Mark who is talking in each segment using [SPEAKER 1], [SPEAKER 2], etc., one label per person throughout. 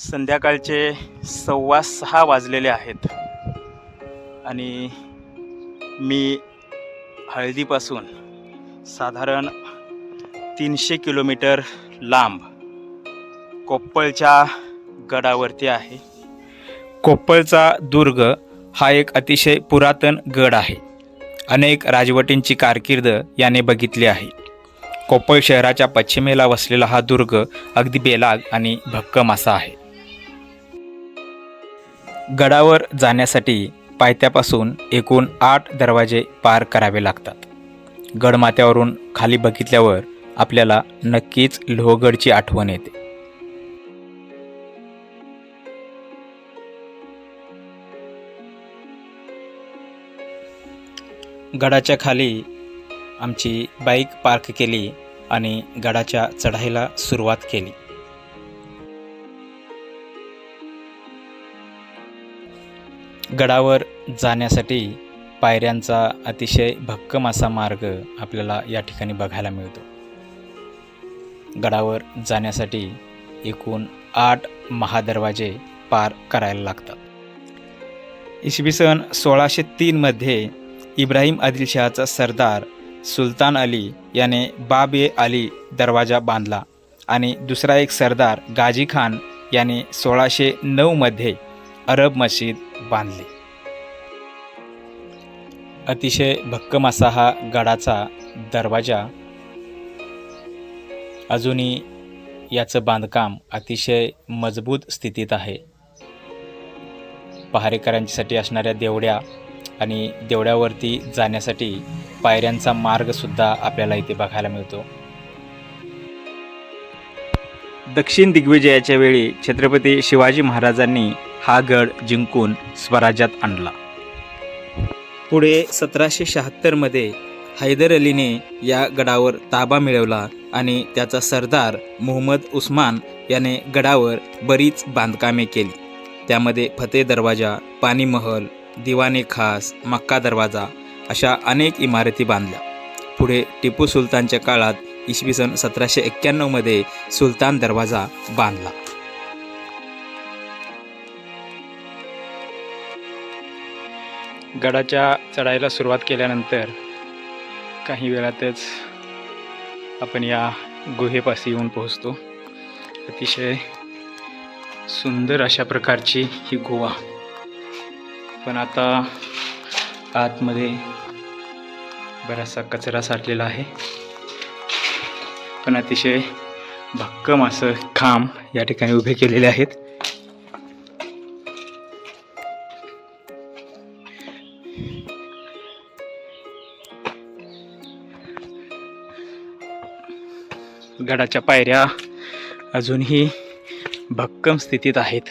[SPEAKER 1] संध्याकाळचे सव्वा सहा वाजलेले आहेत. आणि मी हळदीपासून साधारण तीनशे किलोमीटर लांब कोप्पळच्या गडावरती आहे. कोप्पळचा दुर्ग हा एक अतिशय पुरातन गड आहे. अनेक राजवटींची कारकीर्द याने बघितली आहे. कोप्पळ शहराच्या पश्चिमेला वसलेला हा दुर्ग अगदी बेलाग आणि भक्कम असा आहे. गडावर जाण्यासाठी पायथ्यापासून एकूण आठ दरवाजे पार करावे लागतात. गडमाथ्यावरून खाली बघितल्यावर आपल्याला नक्कीच लोहगडची आठवण येते. गडाच्या खाली आमची बाईक पार्क केली आणि गडाच्या चढाईला सुरुवात केली. गडावर जाण्यासाठी पायऱ्यांचा अतिशय भक्कम असा मार्ग आपल्याला या ठिकाणी बघायला मिळतो. गडावर जाण्यासाठी एकूण आठ महादरवाजे पार करायला लागतात. इसवी सन सोळाशे तीनमध्ये इब्राहिम आदिलशहाचा सरदार सुलतान अली याने बाब ए अली दरवाजा बांधला आणि दुसरा एक सरदार गाजी खान याने सोळाशे नऊमध्ये अरब मशीद बांधली. अतिशय भक्कम असा हा गडाचा दरवाजा अजूनही याचं बांधकाम अतिशय मजबूत स्थितीत आहे. पहारेकरांच्यासाठी असणाऱ्या देवड्या आणि देवड्यावरती जाण्यासाठी पायऱ्यांचा मार्गसुद्धा आपल्याला इथे बघायला मिळतो. दक्षिण दिग्विजयाच्या वेळी छत्रपती शिवाजी महाराजांनी हा गड जिंकून स्वराज्यात आणला. पुढे सतराशे शहात्तरमध्ये हैदर अलीने या गडावर ताबा मिळवला आणि त्याचा सरदार मोहम्मद उस्मान याने गडावर बरीच बांधकामे केली. त्यामध्ये फतेह दरवाजा पाणी महल दिवाने खास मक्का दरवाजा अशा अनेक इमारती बांधल्या. पुढे टिपू सुलतानच्या काळात इसवी सन सतराशे एक्क्याण्णवमध्ये सुलतान दरवाजा बांधला. गडाच्या चढाईला सुरुवात केल्यानंतर काही वेळातच आपण या गुहेपाशी येऊन पोहोचतो. अतिशय सुंदर अशा प्रकारची ही गुहा. पण आता आतमध्ये बराचसा कचरा साठलेला आहे. पण अतिशय भक्कम असं खांब या ठिकाणी उभे केलेले आहेत. गडाच्या पायऱ्या अजूनही भक्कम स्थितीत आहेत.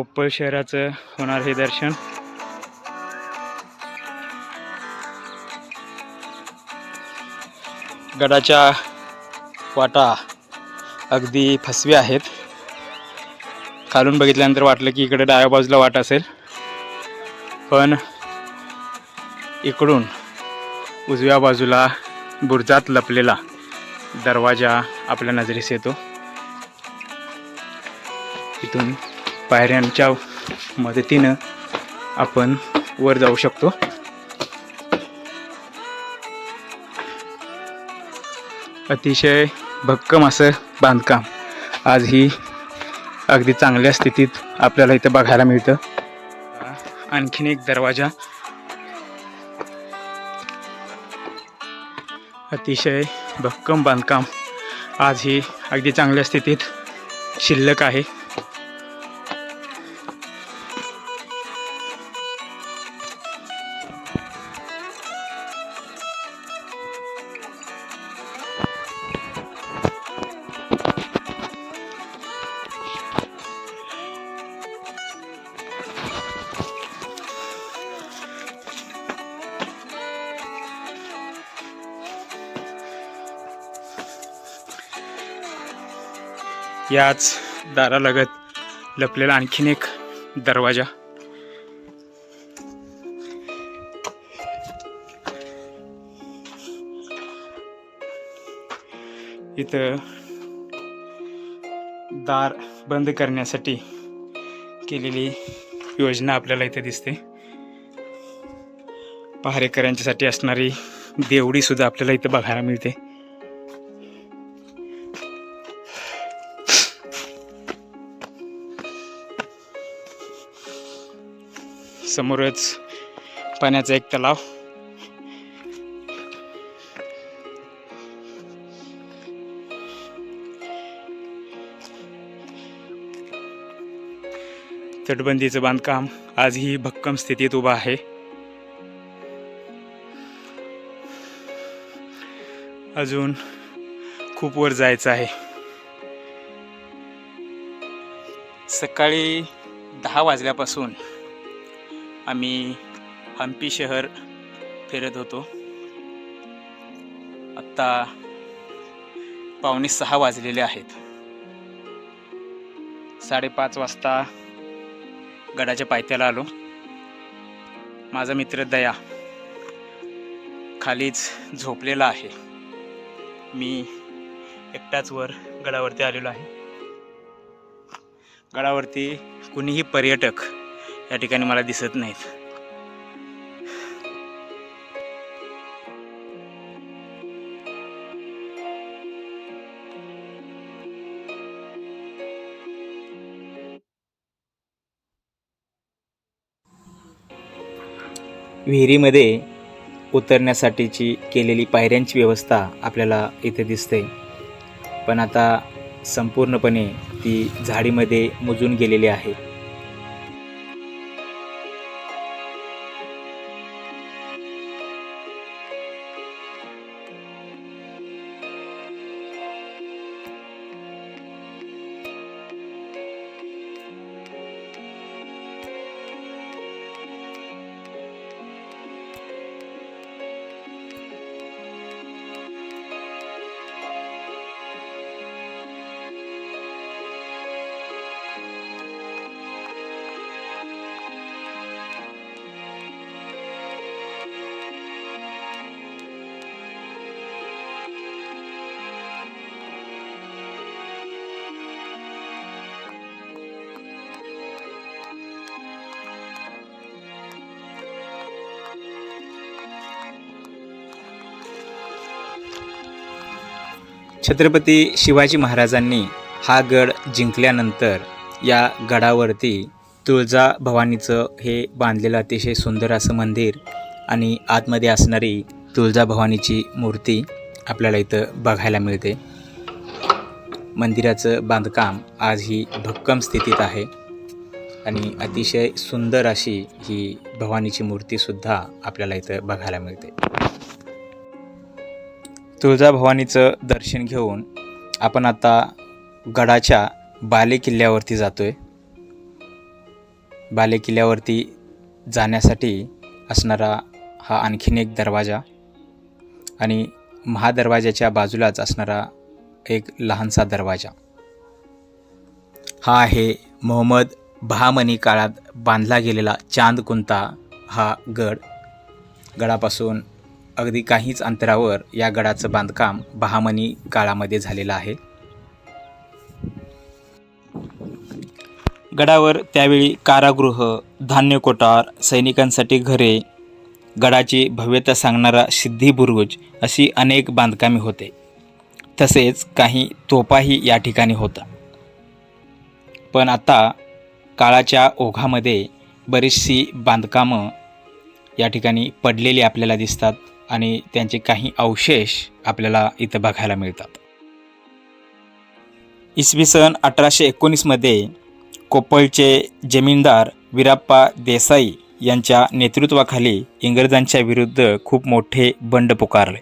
[SPEAKER 1] कोप्पळ शहराचं होणार हे दर्शन. गडाच्या वाटा अगदी फसव्या आहेत. खालून बघितल्यानंतर वाटलं की इकडे डाव्या बाजूला वाट असेल. पण इकडून उजव्या बाजूला बुरजात लपलेला दरवाजा आपल्या नजरेस येतो. इथून पायऱ्यांच्या मदतीनं आपण वर जाऊ शकतो. अतिशय भक्कम असं बांधकाम आज ही अगदी चांगल्या स्थितीत आपल्याला इथं बघायला मिळतं. आणखीन एक दरवाजा. अतिशय भक्कम बांधकाम. आज ही अगदी चांगल्या स्थितीत शिल्लक आहे. याच दारालगत लपलेला आणखीन एक दरवाजा. इथं दार बंद करण्यासाठी केलेली योजना आपल्याला इथे दिसते. पहारेकऱ्यांच्यासाठी असणारी देवडीसुद्धा आपल्याला इथं बघायला मिळते. समोरच पाण्याचा एक तलाव. तटबंदीचं बांधकाम आजही भक्कम स्थितीत उभं आहे. अजून खूप वर जायचं आहे. सकाळी दहा वाजल्यापासून आम्ही हम्पी शहर फिरत होतो. आत्ता पावणे सहा वाजलेले आहेत. साडेपाच वाजता गडाच्या पायथ्याला आलो. माझा मित्र दया खालीच झोपलेला आहे. मी एकटाच वर गडावरती आलेलो आहे. गडावरती कुणीही पर्यटक या ठिकाणी मला दिसत नाहीत. विहिरीमध्ये उतरण्यासाठीची केलेली पायऱ्यांची व्यवस्था आपल्याला इथे दिसते. पण आता संपूर्णपणे ती झाडीमध्ये मोजून गेलेली आहे. छत्रपती शिवाजी महाराजांनी हा गड जिंकल्यानंतर या गडावरती तुळजा भवानीचं हे बांधलेलं अतिशय सुंदर असं मंदिर आणि आतमध्ये असणारी तुळजा भवानीची मूर्ती आपल्याला इथं बघायला मिळते. मंदिराचं बांधकाम आजही भक्कम स्थितीत आहे आणि अतिशय सुंदर अशी ही भवानीची मूर्तीसुद्धा आपल्याला इथं बघायला मिळते. तुळजाभवानीचं दर्शन घेऊन आपण आता गडाच्या बाले किल्ल्यावरती आहे बाले किल्ल्यावरती जाण्यासाठी असणारा हा आणखीन एक दरवाजा आणि महादरवाजाच्या बाजूलाच असणारा एक लहानसा दरवाजा. हा आहे मोहम्मद बहामनी काळात बांधला गेलेला चांदकुंता हा गड. गडापासून अगदी काहीच अंतरावर या गडाचं बांधकाम बहामनी काळामध्ये झालेलं आहे. गडावर त्यावेळी कारागृह धान्य कोटार सैनिकांसाठी घरे गडाची भव्यता सांगणारा सिद्धी बुरुज अशी अनेक बांधकामे होते. तसेच काही तोपाही या ठिकाणी होता. पण आता काळाच्या ओघामध्ये बरीचशी बांधकामं या ठिकाणी पडलेली आपल्याला दिसतात. आणि त्यांचे काही अवशेष आपल्याला इथं बघायला मिळतात. इसवी सन अठराशे एकोणीसमध्ये कोप्पळचे जमीनदार विराप्पा देसाई यांच्या नेतृत्वाखाली इंग्रजांच्या विरुद्ध खूप मोठे बंड पुकारले.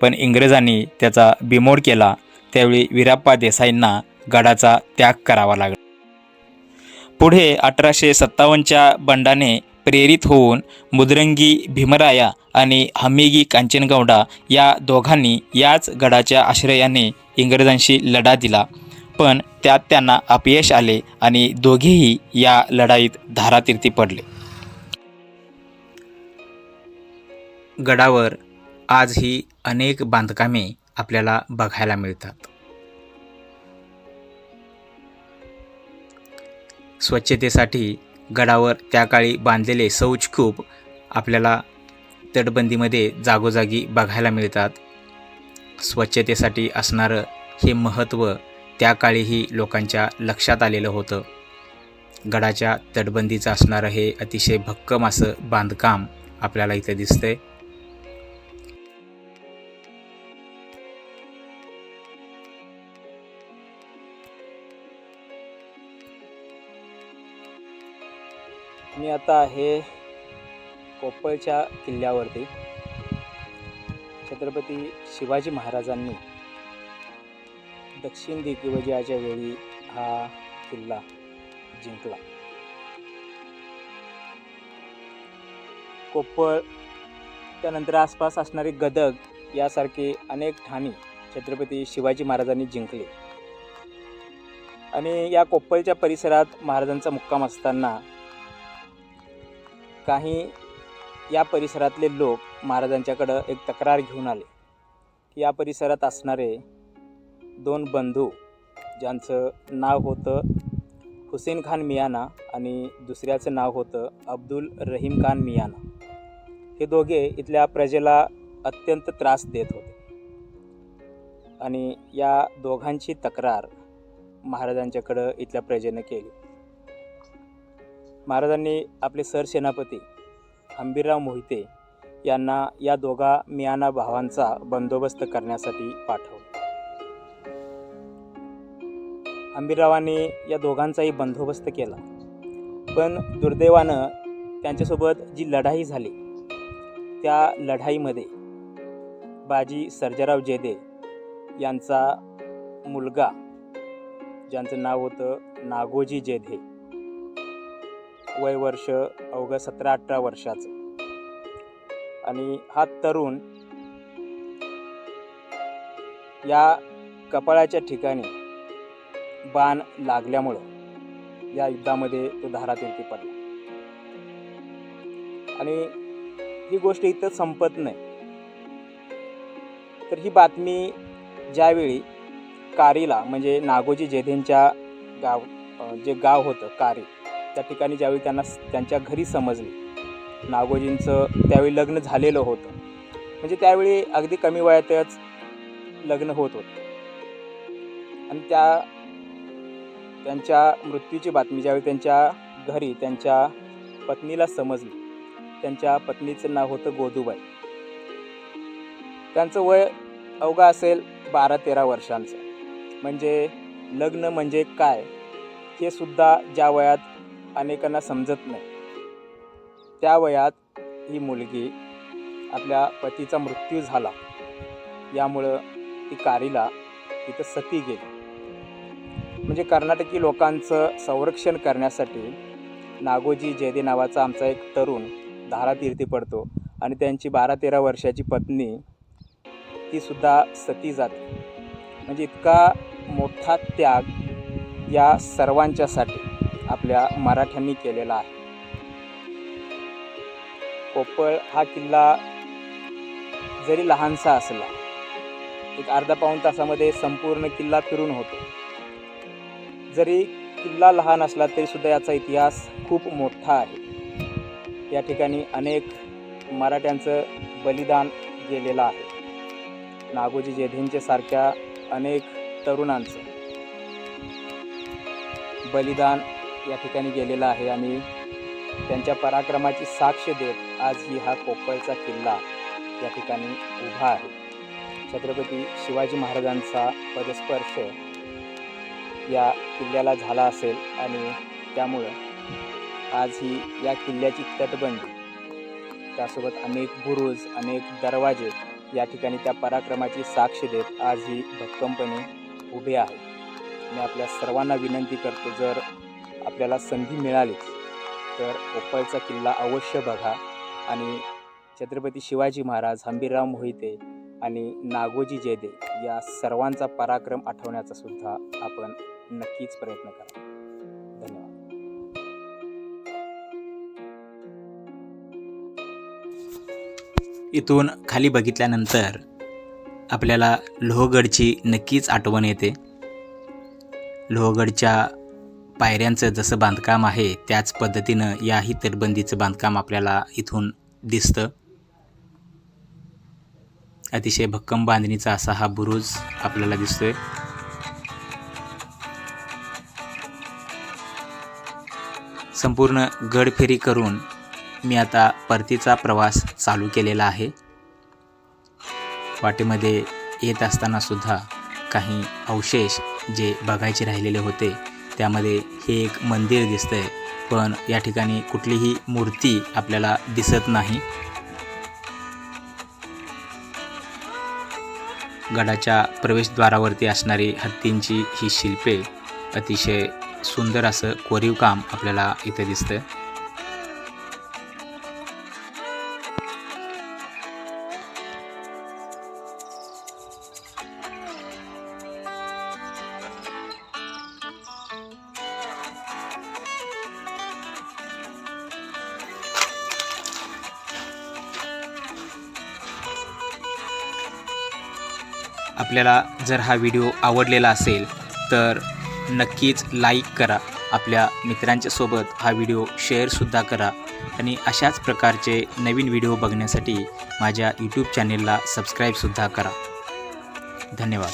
[SPEAKER 1] पण इंग्रजांनी त्याचा बिमोड केला त्यावेळी विराप्पा देसाईंना गडाचा त्याग करावा लागला. पुढे अठराशे सत्तावन्नच्या बंडाने प्रेरित होऊन मुदरंगी भीमराया आणि हमीगी कांचनगौडा या दोघांनी याच गडाच्या आश्रयाने इंग्रजांशी लढा दिला. पण त्यात त्यांना अपयश आले आणि दोघेही या लढाईत धारातीर्थी पडले. गडावर आजही अनेक बांधकामे आपल्याला बघायला मिळतात. स्वच्छतेसाठी गडावर त्या काळी बांधलेले शौचकूप आपल्याला तटबंदीमध्ये जागोजागी बघायला मिळतात. स्वच्छतेसाठी असणारं हे महत्त्व त्या काळीही लोकांच्या लक्षात आलेलं होतं. गडाच्या तटबंदीचं असणारं हे अतिशय भक्कम असं बांधकाम आपल्याला इथं दिसतंय. मी आता आहे कोप्पळच्या किल्ल्यावरती. छत्रपती शिवाजी महाराजांनी दक्षिण दिग्विजयाच्या वेळी हा किल्ला जिंकला. कोप्पळ त्यानंतर आसपास असणारी गदग यासारखे अनेक ठाणी छत्रपती शिवाजी महाराजांनी जिंकले. आणि या कोप्पळच्या परिसरात महाराजांचा मुक्काम असताना काही या परिसरातले लोक महाराजांच्याकडं एक तक्रार घेऊन आले की या परिसरात असणारे दोन बंधू ज्यांचं नाव होतं हुसेन खान मियाना आणि दुसऱ्याचं नाव होतं अब्दुल रहीम खान मियाना. हे दोघे इथल्या प्रजेला अत्यंत त्रास देत होते. आणि या दोघांची तक्रार महाराजांच्याकडं इथल्या प्रजेनं केली. महाराजांनी आपले सरसेनापती हंबीरराव मोहिते यांना या दोघा मियाना भावांचा बंदोबस्त करण्यासाठी पाठवलं. हंबीररावांनी या दोघांचाही बंदोबस्त केला. पण दुर्दैवानं त्यांच्यासोबत जी लढाई झाली त्या लढाईमध्ये बाजी सर्जाराव जेदे यांचा मुलगा ज्यांचं नाव होतं नागोजी जेधे वय वर्ष अवघं सतरा अठरा वर्षाचं. आणि हा तरुण या कपाळाच्या ठिकाणी बाण लागल्यामुळं या युद्धामध्ये तो धारातीर्थी पडला. आणि ही गोष्ट इथं संपत नाही. तर ही बातमी ज्यावेळी कारीला म्हणजे नागोजी जेधेंच्या गाव जे गाव होतं कारी त्या ठिकाणी ज्यावेळी त्यांना त्यांच्या घरी समजली. नागोजींचं त्यावेळी लग्न झालेलं होतं. म्हणजे त्यावेळी अगदी कमी वयातच लग्न होत होतं. आणि त्या त्यांच्या मृत्यूची बातमी ज्यावेळी त्यांच्या घरी त्यांच्या पत्नीला समजली. त्यांच्या पत्नीचं नाव होतं गोदूबाई. त्यांचं वय अवघा असेल बारा तेरा वर्षांचं. म्हणजे लग्न म्हणजे काय? हे सुद्धा ज्या वयात अनेकांना समजत नाही. त्या वयात ही मुलगी आपल्या पतीचा मृत्यू झाला. यामुळं ती कारीला तिथं सती गेली. म्हणजे कर्नाटकी लोकांचं संरक्षण करण्यासाठी नागोजी जयदे नावाचा आमचा एक तरुण धारातीर्थी पडतो आणि त्यांची बारा तेरा वर्षाची पत्नी तीसुद्धा सती जाते. म्हणजे इतका मोठा त्याग या सर्वांच्यासाठी. आपल्या मराठ्यांनी केलेला आहे. कोप्पळ हा किल्ला जरी लहानसा असला एक अर्धा पाऊण तासामध्ये संपूर्ण किल्ला फिरून होतो. जरी किल्ला लहान असला तरी सुद्धा याचा इतिहास खूप मोठा आहे. या ठिकाणी अनेक मराठ्यांचं बलिदान गेलेलं आहे. नागोजी जेधेंचे सारख्या अनेक तरुणांचं बलिदान या ठिकाणी गेलेला आहे आणि त्यांच्या पराक्रमाची साक्ष देत आजही हा कोप्पळचा किल्ला या ठिकाणी उभा आहे. छत्रपती शिवाजी महाराजांचा पदस्पर्श या किल्ल्याला झाला असेल आणि त्यामुळं आज ही या किल्ल्याची तटबंदी त्यासोबत अनेक बुरुज अनेक दरवाजे या ठिकाणी त्या पराक्रमाची साक्ष देत आज ही भक्कमपणे उभे आहे. मी आपल्या सर्वांना विनंती करतो जर आपल्याला संधी मिळालीच तर कोप्पळचा किल्ला अवश्य बघा आणि छत्रपती शिवाजी महाराज हंबीरराव मोहिते आणि नागोजी जयदे या सर्वांचा पराक्रम आठवण्याचा सुद्धा आपण नक्कीच प्रयत्न करा. धन्यवाद. इथून खाली बघितल्यानंतर आपल्याला लोहगडची नक्कीच आठवण येते. लोहगडच्या पायऱ्यांचं जसं बांधकाम आहे त्याच पद्धतीनं याही तटबंदीचं बांधकाम आपल्याला इथून दिसतं. अतिशय भक्कम बांधणीचा असा हा बुरुज आपल्याला दिसतोय. संपूर्ण गडफेरी करून मी आता परतीचा प्रवास चालू केलेला आहे. वाटेमध्ये येत असताना सुद्धा काही अवशेष जे बघायचे राहिलेले होते त्यामध्ये हे एक मंदिर दिसतंय पण या ठिकाणी कुठलीही मूर्ती आपल्याला दिसत नाही. गडाच्या प्रवेशद्वारावरती असणारी हत्तींची ही शिल्पे अतिशय सुंदर असं कोरीव काम आपल्याला इथे दिसतंय. आपल्याला जर हा व्हिडिओ आवडलेला असेल तर नक्कीच लाईक करा. आपल्या मित्रांच्यासोबत हा व्हिडिओ शेअरसुद्धा करा. आणि अशाच प्रकारचे नवीन व्हिडिओ बघण्यासाठी माझ्या यूट्यूब चॅनेलला सबस्क्राईबसुद्धा करा. धन्यवाद.